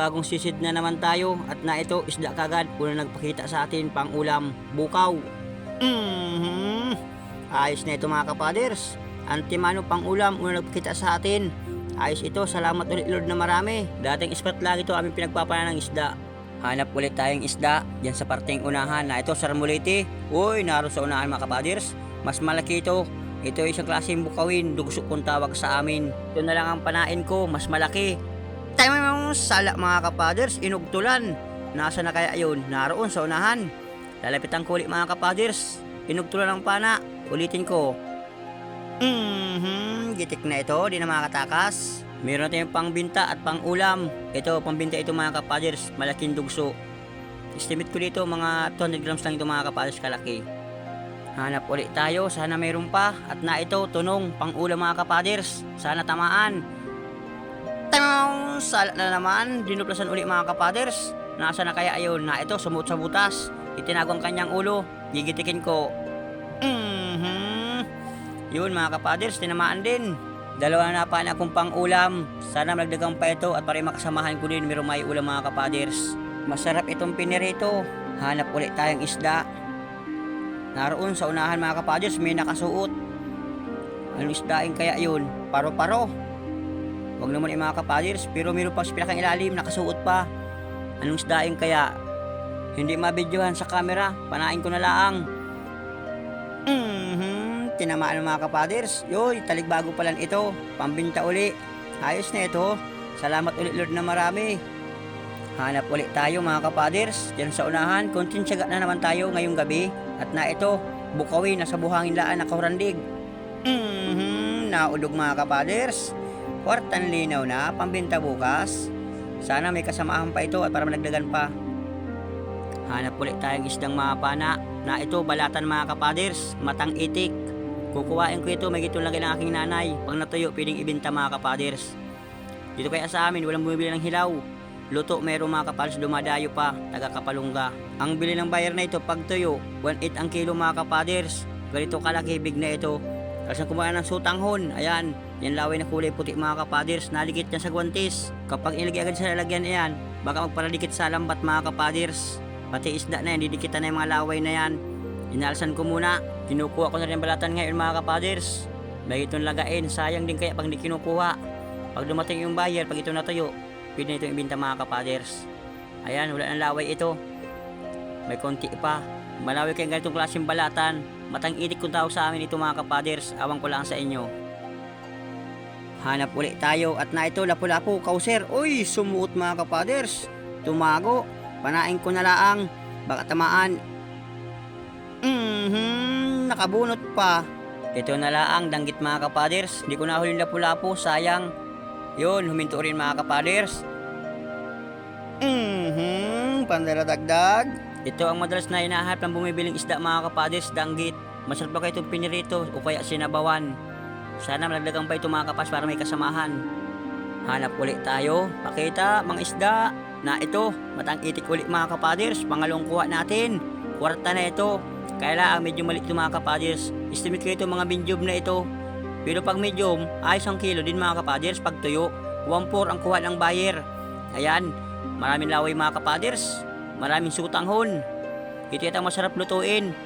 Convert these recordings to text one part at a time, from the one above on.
Panibagong sisid na naman tayo at na ito isda kagad una nagpakita sa atin pang ulam, bukaw. Mhm. Ayos na ito mga kapaders. Antimano pang ulam una nagpakita sa atin. Ayos ito, salamat ulit Lord na marami. Dating spot lang ito aming pinagpapanan ng isda. Hanap ulit tayong isda dyan sa parteng unahan na ito sarmuliti. Uy, naroon sa unahan mga kapaders. Mas malaki ito. Ito ay isang klaseng bukawin, dugso kung tawag sa amin. Ito na lang ang panain ko, mas malaki. Tayo mga sala mga kapaders, inugtulan. Nasa na kaya yun? Naroon sa unahan. Lalapit ang kulit mga kapaders. Inugtulan ang pana. Ulitin ko. Mhm, gitik na ito, di na makatakas. Meron tayong pangbinta at pangulam. Ito, pambinta ito mga kapaders, malaking dugso. Estimate ko dito mga 200 grams lang ito mga kapaders kalaki. Hanap ulit tayo, sana mayroon pa. At na ito, tunong, pangulam mga kapaders. Sana tamaan. Tang! Sala na naman, dinuplasan uli mga kapaders. Nasa na kaya ayun? Na ito, sumut sa butas. Itinago ang kanyang ulo. Gigitikin ko. Mhm. Yun mga kapaders, tinamaan din. Dalawa na pa na akong pang ulam. Sana magdagang pa ito at para makasamahan ko din mayroong may ulam mga kapaders. Masarap itong pinirito. Hanap ulit tayong isda. Naroon sa unahan mga kapaders may nakasuot. Anong isdaing kaya yun? Paro-paro. Huwag naman yung mga kapaders pero mayroon pa sa pinakang ilalim nakasuot pa. Anong isdaing kaya? Hindi mabidyohan sa camera. Panain ko na laang. Mhm, tinamaan ng mga kapaders. Yoy, taligbago pa lang ito. Pambinta uli. Ayos na ito. Salamat ulit Lord na marami. Hanap ulit tayo mga kapaders. Diyan sa unahan, konting tiyaga na naman tayo ngayong gabi. At na ito, bukawin nasa buhangin laan na kahurandig. Mhm, naudog mga kapaders. Kwartan linaw na, pambinta bukas. Sana may kasamahan pa ito at para managdagan pa. Hanap ulit tayong isdang mga pana na ito balatan mga kapaders, matang itik. Kukuhain ko ito, may gitong lagay ng aking nanay. Pag natuyo, pwedeng ibinta mga kapaders. Dito kaya sa amin, walang bumibili ng hilaw. Luto, mayroong mga kapaders dumadayo pa, taga Kapalungga. Ang bili ng bayar na ito, pag tuyo, 1.8 ang kilo mga kapaders. Ganito kalaki, big na ito. Ang kumuha ng sutanghon, ayan, yan laway na kulay puti mga kapaders, naligit niya sa guwantes. Kapag ilagay agad sa lalagyan ayan, baka magparadikit sa lambat mga kapaders. Pati isda na yan, didikitan na yung mga laway na yan. Inalsan ko muna, kinukuha ko na rin balatan ngayon mga kapaders. May itong lagain, sayang din kaya pag hindi kinukuha. Pag dumating yung buyer, pag ito natuyo, pwede na itong ibinta mga kapaders. Ayan, wala ng laway ito. May konti pa. Malawi kayong ganitong klaseng balatan. Matang itik kung tawag sa amin ito mga kapaders. Awang ko lang sa inyo. Hanap ulit tayo at na ito lapu-lapu, kauser. Uy, sumuot mga kapaders. Tumago. Panain ko na laang. Baka tamaan. Mhm, nakabunot pa. Ito na laang, danggit mga kapaders. Hindi ko nahuli yung lapu-lapu, sayang. Yun, huminto rin mga kapaders. Mhm, pandaradagdag. Ito ang madalas na hinahanap ng bumibiling isda mga kapaders, danggit. Masarap ba kayo itong pinirito o kaya sinabawan? Sana malagdagan pa ito mga kapas para may kasamahan. Hanap ulit tayo. Pakita, mga isda. Na ito, matang itik ulit mga kapaders. Pangalong kuha natin. Kwarta na ito. Kaya lang medyo malit ito mga kapaders. Estimate ko ito mga medium na ito. Pero pag medium, ayos ang kilo din mga kapaders. Pag tuyo, 1.4 ang kuha ng buyer. Ayan, maraming laway mga kapaders. Maraming sutanghon. Ito yata masarap lutuin.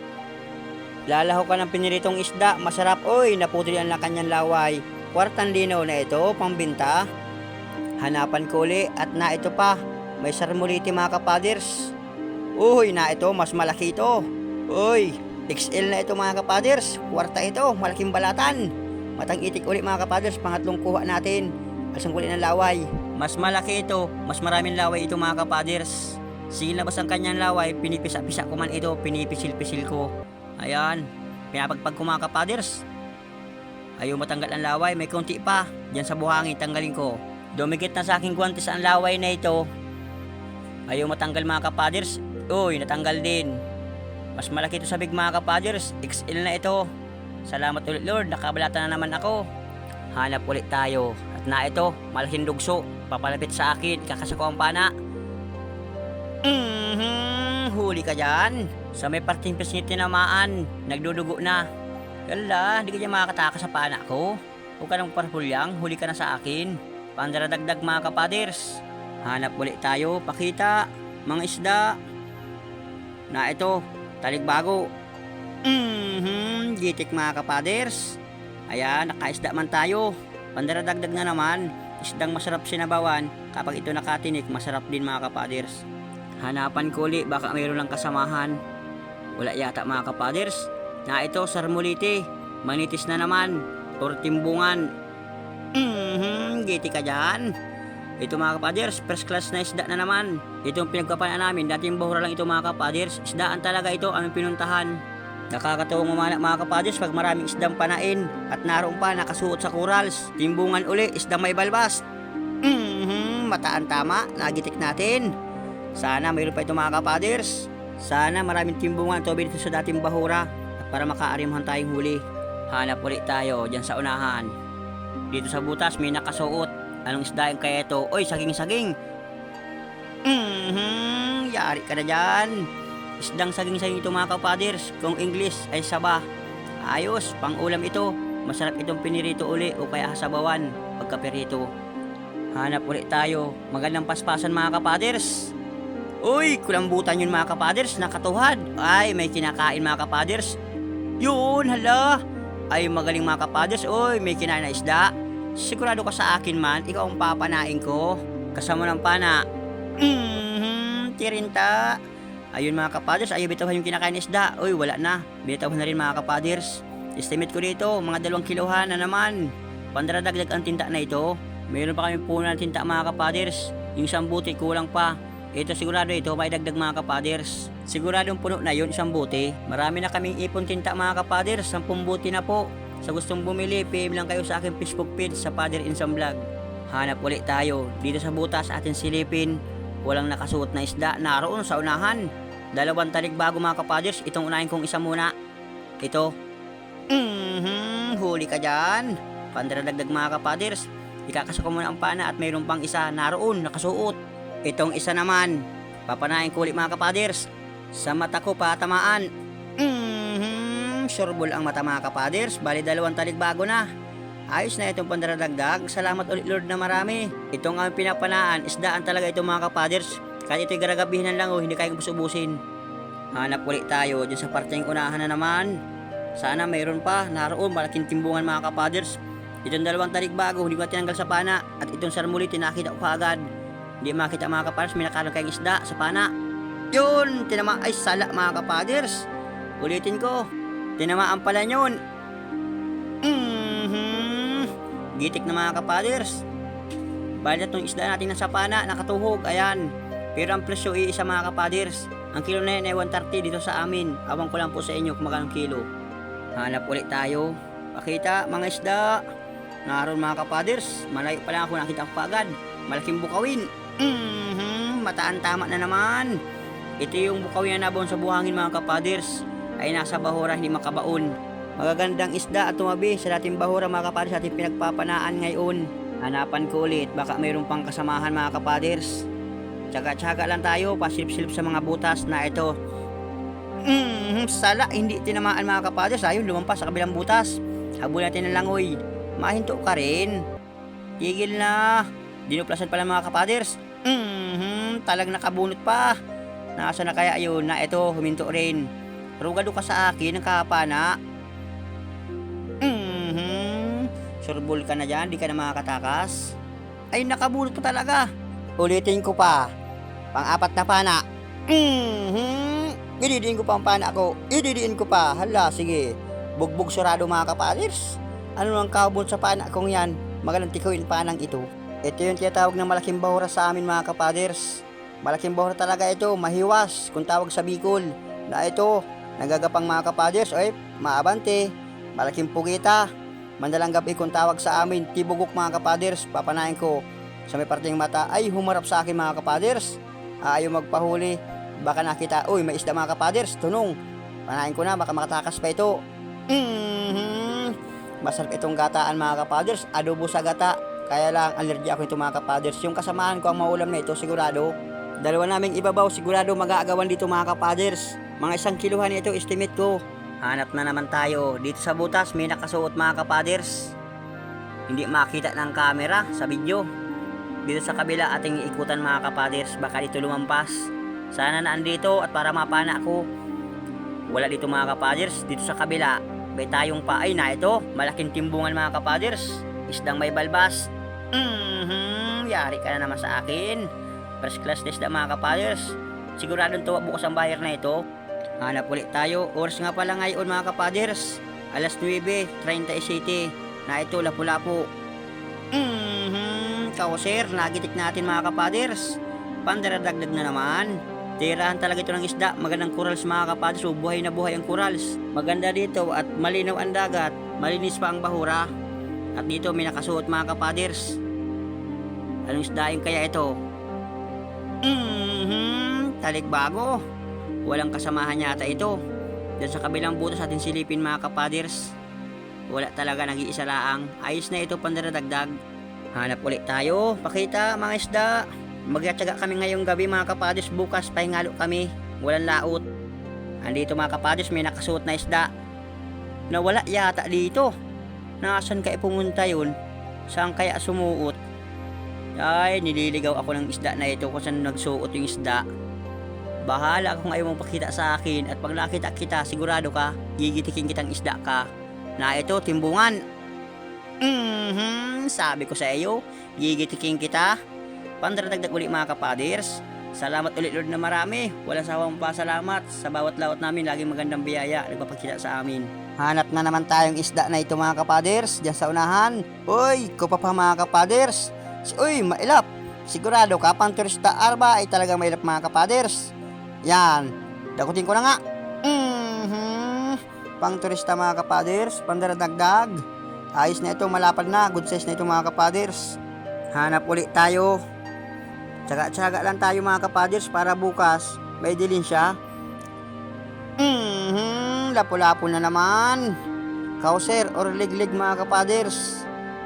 Lalaho ka ng piniritong isda, masarap. Oy, naputol ang kanyang laway. Kwartang linaw na ito, pangbinta. Hanapan ko uli at na ito pa. May sarmuliti mga kapaders. Uy, na ito, mas malaki ito. Uy, XL na ito mga kapaders. Kwarta ito, malaking balatan. Matang itik uli mga kapaders, pangatlong kuha natin. Asang kulit ng laway. Mas malaki ito, mas maraming laway ito mga kapaders. Sige labas ang kanyang laway, pinipisa-pisa ko man ito, pinipisil-pisil ko. Ayan, pinapagpag ko mga kapaders. Ayaw matanggal ang laway, may konti pa. Diyan sa buhangin, tanggalin ko. Dumikit na sa aking guwantes ang laway na ito. Ayaw matanggal mga kapaders. Uy, natanggal din. Mas malaki ito sa big mga kapaders. XL na ito. Salamat ulit Lord, nakabalata na naman ako. Hanap ulit tayo. At na ito, malaking dugso. Papalapit sa akin, kakasako ang pana. Mhm, huli ka dyan. Sa may parting pes niya tinamaan, nagdudugo na. Yala, hindi ka dyan makakatakas sa pana ko. Huwag ka nang parpulyang, huli ka na sa akin. Pandaradagdag mga kapaders. Hanap ulit tayo, pakita, mga isda. Na ito, taligbago. Mhm, gitik mga kapaders. Ayan, nakaisda man tayo. Pandaradagdag na naman, isdang masarap sinabawan. Kapag ito nakatinik, masarap din mga kapaders. Hanapan ko ulit, baka mayroon lang kasamahan. Wala yata mga kapaders. Na ito, sarmuliti. Manitis na naman. Or timbungan. Mhm, giti ka dyan. Ito mga kapaders, first class na isda na naman. Ito ang pinagkapanan namin. Dating bahura lang ito mga kapaders. Isdaan talaga ito aming pinuntahan. Nakakatawang mamana mga kapaders pag maraming isdang panain. At naroon pa nakasuot sa corals. Timbungan uli, isdang may balbas. Mhm, mataan tama. Nagitik natin. Sana mayroon pa ito mga kapaders. Sana maraming timbungan ito dito sa dating bahura. At para makaarimhan tayong huli. Hanap ulit tayo dyan sa unahan. Dito sa butas may nakasuot. Anong isda yung kaya ito? Oy, saging-saging. Mhm, yari ka na dyan. Isdang saging-saging ito mga kapaders. Kung English ay saba. Ayos, pang ulam ito. Masarap itong pinirito uli o kaya sabawan pagkaperito. Hanap ulit tayo. Magandang paspasan mga kapaders. Uy, kulambutan yun mga kapaders, nakatuhad. Ay, may kinakain mga kapaders. Yun, hala. Ay, magaling mga kapaders. Uy, may kinain na isda. Sigurado ka sa akin man, ikaw ang papanain ko. Kasama ng pana. Mhm, tirinta. Ayun mga kapaders, ayaw bitawan yung kinakain na isda. Uy, wala na. Bitawan na rin mga kapaders. Estimate ko dito, mga dalawang kilohan na naman. Pandaradagdag ang tinta na ito. Mayroon pa kami puno ng tinta mga kapaders. Yung isang buti kulang pa. Ito sigurado ito may dagdag mga kapaders. Siguradong puno na yun isang buti. Marami na kaming ipon tinta mga kapaders. Sampung buti na po. Sa gustong bumili, PM lang kayo sa aking Facebook page sa Father Insam Vlog. Hanap ulit tayo. Dito sa butas atin silipin. Walang nakasuot na isda. Naroon sa unahan. Dalawang talig bago mga kapaders. Itong unahin kong isa muna. Ito. Mhm, huli ka dyan. Pandaradagdag mga kapaders. Ikakasok ko muna ang pana at mayroon pang isa naroon nakasuot. Itong isa naman. Papanahin ko ulit mga kapaders. Sa mata ko patamaan. Mhm, sureball ang mata mga kapaders. Bali dalawang talig bago na. Ayos na itong pandaradagdag. Salamat ulit Lord na marami. Itong ang pinapanaan, isdaan talaga itong mga kapaders. Kahit ito'y garagabihin lang o hindi kaya ubusin. Hanap ulit tayo dyan sa parteng unahan na naman. Sana mayroon pa. Naroon malaking timbungan mga kapaders. Itong dalawang talig bago, hindi ko na tinanggal sa pana. At itong sarmuli, tinakita ko kaagad. Hindi makita mga kapaders, may nakaroon kayong isda sa pana. Yun! Tinama ay sala mga kapaders. Ulitin ko. Tinamaan pala yun. Mhm. Gitik na mga kapaders. Bali itong isda natin na sa pana, nakatuhog, ayan. Pero ang presyo ay isa mga kapaders. Ang kilo na yan ay 130 dito sa amin. Awang ko lang po sa inyo kung magkano kilo. Hanap ulit tayo. Pakita, mga isda. Naroon mga kapaders. Malayo pa lang ako nakita ko kaagad. Malaking bukawin. Mhm, mataan tama na naman. Ito yung bukawin na nabaon sa buhangin mga kapaders. Ay nasa bahura hindi makabaon. Magagandang isda at tumabi sa dating bahura mga kapaders ating pinagpapanaan ngayon. Hanapan ko ulit, baka mayroon pang kasamahan mga kapaders. Tsaga-tsaga lang tayo, pasilip-silip sa mga butas na ito. Mm, sala, hindi tinamaan mga kapaders. Ayun, lumampas sa kabilang butas. Habol natin ng langoy. Mahinto ka rin. Tigil na. Dinuplasan pala mga kapaders. Talag nakabunot pa. Nasa na kaya yun na ito, huminto rin. Rugado ka sa akin ng kapana. Mhm, surbol ka na dyan, di ka na makakatakas. Ay, nakabunot pa talaga. Ulitin ko pa. Pang-apat na pana. Mhm, ididiin ko pa ang pana ko. Ididiin ko pa. Hala, sige. Bugbog surado mga kapaders. Ano ang kabon sa pana kong yan? Magalang tikawin panang ito. Ito yung tinatawag ng malaking bahura sa amin mga kapaders. Malaking bahura talaga ito, mahiwas, kung tawag sa Bicol. Na ito, nagagapang mga kapaders, ay maabante, malaking pugita. Mandalang gabi kung tawag sa amin, tibugok mga kapaders, papanayin ko. Sa may parteng mata, ay humarap sa akin mga kapaders. Ayaw magpahuli, baka nakita, uy may isda mga kapaders, tunong. Panayin ko na, baka makatakas pa ito. Mhm. Masarap itong gataan mga kapaders, adobo sa gata. Kaya lang, allergy ako ito mga kapaders. Yung kasamaan ko ang maulam na ito, sigurado. Dalawa naming ibabaw, sigurado mag-aagawan dito mga kapaders. Mga isang kiluhan ito, estimate ko. Hanap na naman tayo. Dito sa butas, may nakasuot mga kapaders. Hindi makita ng camera sa video. Dito sa kabila ating ikutan mga kapaders. Baka dito lumampas. Sana naandito at para mapana ako. Wala dito mga kapaders. Dito sa kabila. May tayong pa. Ay na ito. Malaking timbungan mga kapaders. Isdang may balbas. Mhm. Yari ka na naman sa akin. First class na isda mga kapaders. Siguradong tuwa bukas ang bayar na ito. Hanap ulit tayo. Oras nga pala ngayon mga kapaders. Alas 9.37 na ito lapu-lapu. Mhm. Kauser, nagitik natin mga kapaders. Pandaradagdag na naman. Tirahan talaga ito ng isda. Magandang corals mga kapaders. So, buhay na buhay ang corals. Maganda dito at malinaw ang dagat. Malinis pa ang bahura. At dito may nakasuot mga kapaders. Anong isda yung kaya ito? Mhm. Talikbago. Walang kasamahan yata ito. Diyan sa kabilang butas atin silipin mga kapaders. Wala talaga nag-iisa laang. Ayos na ito pandaradagdag. Hanap ulit tayo. Pakita mga isda. Magyatsaga kami ngayong gabi mga kapaders. Bukas pahingalo kami. Walang laot. Andito mga kapaders may nakasuot na isda. Nawala yata dito. Nasaan kaya pumunta yun? Saan kaya sumuot? Ay, nililigaw ako ng isda na ito kung saan nagsuot yung isda. Bahala kung ayaw mong pakita sa akin at pag nakita kita, sigurado ka, gigitikin kitang isda ka. Na ito, timbungan. Mhm, sabi ko sa iyo, gigitikin kita. Pandaradagdag uli mga kapaders. Salamat ulit Lord na marami. Walang sawang pasalamat. Sa bawat laot namin, laging magandang biyaya. Nagpapakita sa amin. Hanap na naman tayong isda na ito mga kapaders. Diyan sa unahan. Uy, ko pa pa mga kapaders. Uy, mailap. Sigurado ka, pang turista arba ay talagang mailap mga kapaders. Yan. Dakutin ko na nga. Mhm. Pang turista mga kapaders, pandaradagdag. Ayos na ito, malapad na. Good size na ito mga kapaders. Hanap ulit tayo. Tsaga-tsaga lang tayo mga kapaders para bukas may dilin siya. Mhm. Lapu-lapu na naman. Kauser or liglig mga kapaders.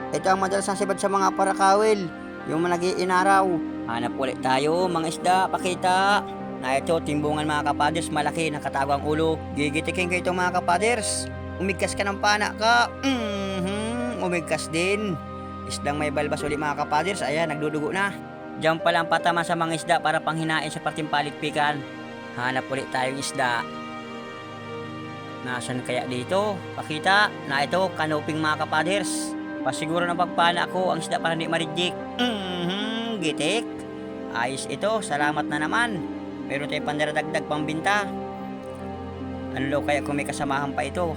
Ito ang madalas ang sibad sa mga parakawil. Yung mga nag-iinaraw. Hanap ulit tayo mga isda, pakita. Na ito, timbungan mga kapaders, malaki, nakatago ang ulo. Gigitikin kayo itong mga kapaders. Umigkas ka ng pana ka. Mhm, umigkas din. Isdang may balbas ulit mga kapaders, ayan, nagdudugo na. Diyan pa lang patama sa mga isda para panghinain sa parting palikpikan. Hanap ulit tayong isda. Nasaan kaya dito? Pakita na ito, kanuping mga kapaders. Pasiguro na pagpana ako ang isda para hindi marijik. Mhm, gitik. Ayos ito, salamat na naman. Meron tayong pandaradagdag pambinta. Ano kaya kung may kasamahan pa ito?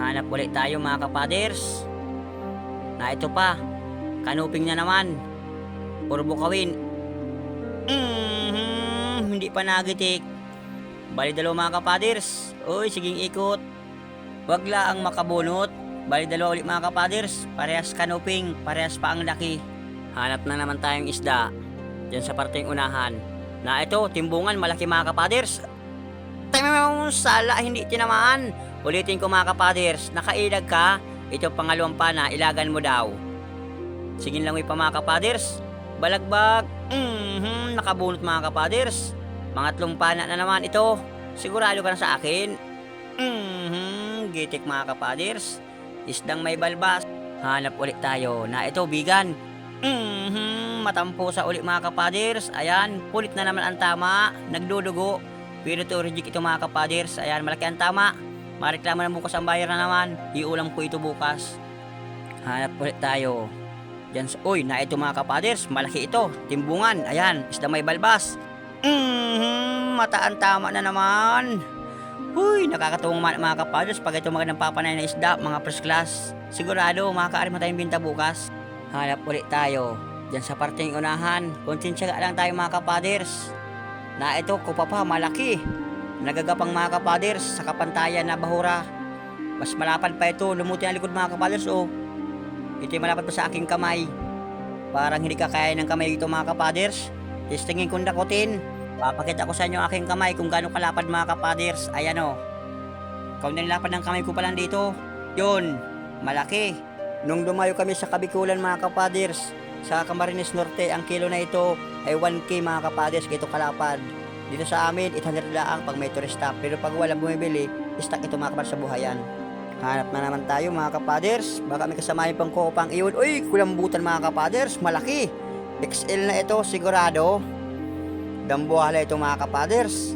Hanap ulit tayo mga kapaders. Na ito pa, kanuping na naman. Puro bukawin. Mhm, hindi pa nagitik. Bali dalawa mga kapaders. Uy, siging ikot. Wag lang makabunot. Bali dalawa ulit mga kapaders. Parehas kanuping, parehas pa ang laki. Hanap na naman tayong isda. Diyan sa parteng unahan. Na ito, timbungan, malaki mga kapaders. Tayo sala, hindi tinamaan. Ulitin ko mga kapaders, nakailag ka. Ito pangalawang pana, ilagan mo daw. Sige lang pa mga kapaders. Balagbag. Mhm, nakabunot mga kapaders. Pangatlong pana na naman ito. Sigurado ka na sa akin. Mhm, gitik mga kapaders. Isdang may balbas. Hanap ulit tayo na ito bigan. Mhm, matampo sa ulit mga kapaders. Ayan, pulit na naman ang tama. Nagdudugo. Pero to reject ito mga kapaders. Ayan, malaki ang tama. Mareklamo na bukas ang bayar na naman. Iulam ko ito bukas. Hanap ulit tayo. Diyan sa, uy, na ito mga kapaders. Malaki ito. Timbungan. Ayan, isda may balbas. Mhm, mataan tama na naman. Uy, nakakatuwang man mga kapaders pag ito magandang papanay na isda, mga first class. Sigurado, makakaarima tayong binta bukas. Hanap ulit tayo. Diyan sa parteng unahan, tiyaga lang tayo mga kapaders. Na ito, kupa pa, malaki. Nagagapang mga kapaders sa kapantayan na bahura. Mas malapad pa ito, lumuti ang likod mga kapaders, oh. Ito'y malapad pa sa aking kamay. Parang hindi kakaya ng kamay ito mga kapaders. Testingin kong dakutin. Papakita ko sa inyo aking kamay kung gaano kalapad mga kapaders. Ayan o. Kung nilapad ng kamay ko pa lang dito. Yun. Malaki. Nung dumayo kami sa Kabikulan mga kapaders, sa Camarines Norte, ang kilo na ito ay 1K mga kapaders, ito kalapad. Dito sa amin, 800 lang pag may turista. Pero pag walang bumibili, stock ito mga sa buhayan. Hanap na naman tayo mga kapaders. Baka may kasama yung pang kopang iyon. Uy, kulambutan mga kapaders, malaki. XL na ito, sigurado. Dambuhala ito mga kapaders.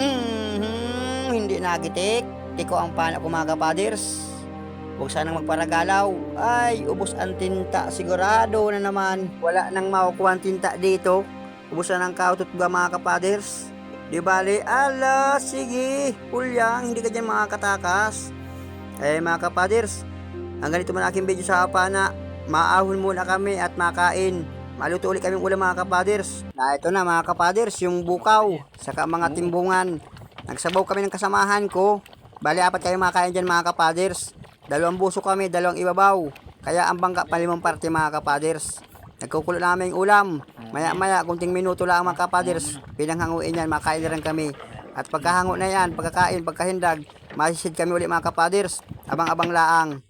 Mhm, hindi nagitik. Tiko ang pana ko mga kapaders. Huwag sanang magparagalaw. Ay, ubos ang tinta. Sigurado na naman. Wala nang makukuha ang tinta dito. Ubos na ng kautot ba mga kapaders? Di bali, ala, sige. Pulyang, hindi ka dyan mga katakas. Eh mga kapaders, hanggang dito man aking video sa kapana. Maahon muna kami at makain. Maluto ulit kaming ulam mga kapaders. Na ito na mga kapaders, yung bukaw. Saka mga timbungan. Nagsabaw kami ng kasamahan ko. Bali, apat kayo makain dyan mga kapaders. Dalawang buso kami, dalawang ibabaw. Kaya ang bangka palimang parte mga kapaders. Nagkukulo namin yung ulam. Maya maya, kunting minuto lang mga kapaders. Pinanghanguin yan, makain na rin kami. At pagkahango na yan, pagkakain, pagkahindag, masisid kami ulit mga kapaders. Abang-abang laang.